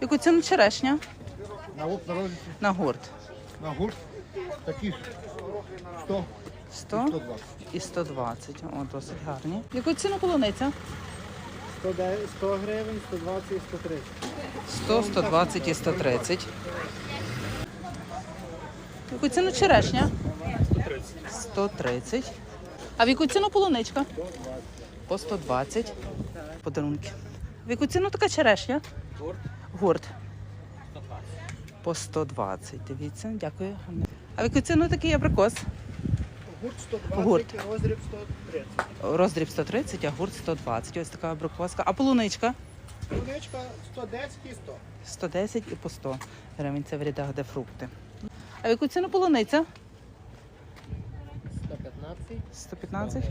Яку ціну черешня? На лук на На гурт. на гурт. Такі ж 100 100 120. і 120. О, досить гарні. Яку ціну полуниця? 100, 100 гривень, 120 і 130. 100, 120 і 130. Яку ціну черешня? 130. 130. А в яку ціну полуничка? По 120. Подарунки. В яку ціну така черешня? Гурт. Гурт. По 120. Дивіться, дякую. А в яку ціну такий абрикос? Гурт 120, Гурт. роздріб 130. Роздріб 130, а гурт 120. Ось така абрикоска. А полуничка? Полуничка 110 і 100. 110 і по 100 гривень. Це в рядах, де фрукти. А в яку ціну полуниця? 115. 115.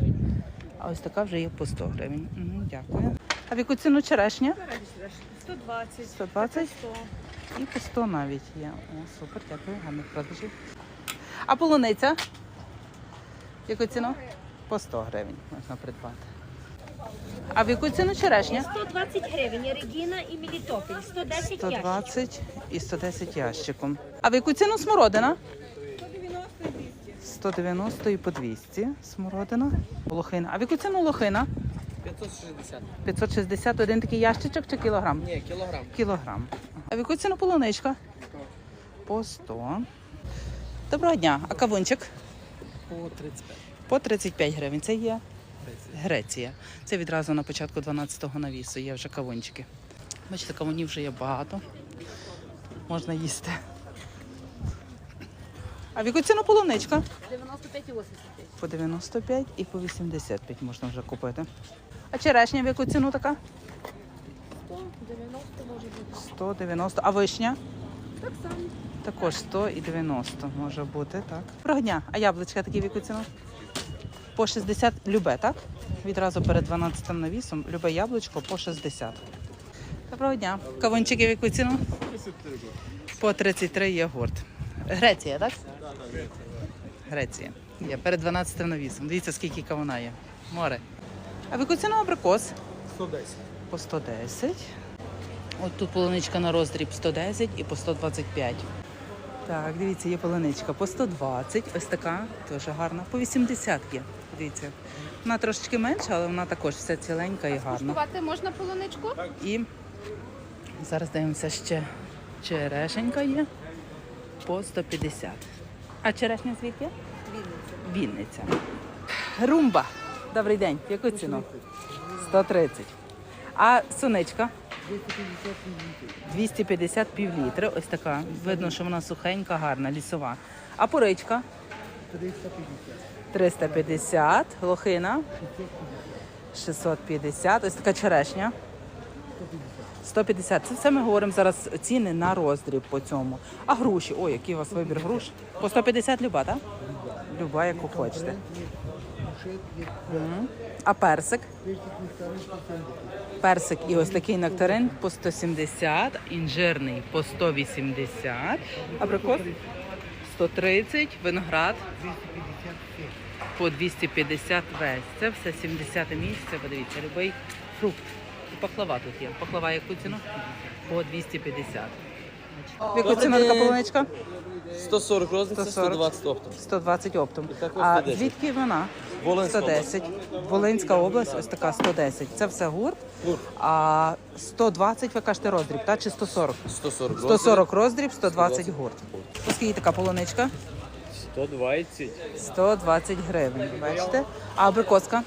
А ось така вже є по 100 гривень. Мгм, дякую. А в яку ціну черешня? 120. 120 і по 100 навіть є. О, супер, дякую, гарних продажів. А полуниця? В яку ціну? По 100 гривень можна придбати. А в яку ціну черешня? 120 гривень. Регіна і Мелітополь. 110 ящиків. 120 і 110 ящиком. А в яку ціну смородина? 190 і по 200 смородина. Лохина. А в яку ціну лохина? 560. 560 один такий ящичок чи кілограм? Ні, кілограм. Кілограм. А в яку ціну полуничка? По 100. Доброго дня. А кавунчик? По 35. По 35 гривень. Це є Греція. Це відразу на початку 12-го навісу. Є вже кавунчики. Бачите, кавунів вже є багато. Можна їсти. А в яку ціну полуничка? 95 і 85. По 95 і по 85 можна вже купити. А черешня в яку ціну така? 190 може бути. 190. А вишня? Так само. Також 100 і 90 може бути, так. Доброго дня. А яблучка такі в яку ціну? По 60 любе, так? Відразу перед 12 навісом любе яблучко по 60. Доброго дня. Кавунчики в яку ціну? По 33 є гурт. Греція, так? Греція. Є перед 12 навісом. Дивіться, скільки кавуна є. Море. А в яку абрикос? 110. По 110. От тут полуничка на роздріб 110 і по 125. Так, дивіться, є полуничка по 120. Ось така, теж гарна. По 80 є. Дивіться. Вона трошечки менша, але вона також вся ціленька і гарна. Купувати можна полуничку? І зараз дивимося ще черешенька є по 150. А черешня звідки? Вінниця. Вінниця. Румба. Добрий день. Яку ціну? 130. А суничка? 250 пів літри. Ось така. Видно, що вона сухенька, гарна, лісова. А поричка? 350. 350. Лохина? 650. Ось така черешня. 150. Це все ми говоримо зараз ціни на роздріб по цьому. А груші? Ой, який у вас вибір груш? По 150 люба, так? Люба, яку хочете. А персик? Персик і ось такий нектарин по 170, інжирний по 180, абрикос 130, виноград по 250 весь. Це все 70 місце, подивіться, любий фрукт. І пахлава тут є. Пахлава яку ціну? По 250. Яку ціну така полуничка? 140 розниця, 140. 120 оптом. 120 оптом. також А 110. звідки вона? Волинська 110. Волинська область, ось така 110. Це все гурт. А 120 ви кажете роздріб, так? Чи 140? 140 140 роздріб, 120 гурт. Оскільки така полуничка? 120. 120 гривень. Бачите? А абрикоска?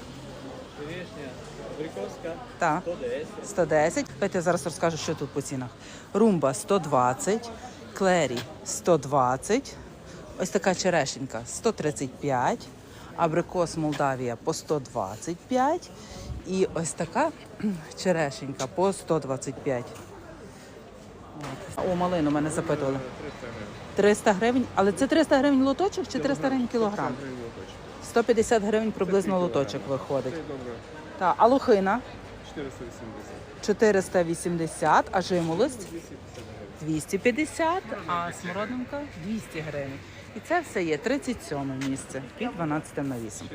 Абрикоска Так. 110. 110. Давайте я зараз розкажу, що тут по цінах. Румба 120, клері 120, ось така черешенька 135, абрикос Молдавія по 125 і ось така черешенька по 125. О, малину мене запитували. 300 гривень. Але це 300 гривень лоточок чи 300 гривень кілограм? 150 гривень приблизно лоточок виходить. Так, а лохина? 480, а жимолость 250, а смородинка 200 гривень. І це все є 37 місце під 12 навісом.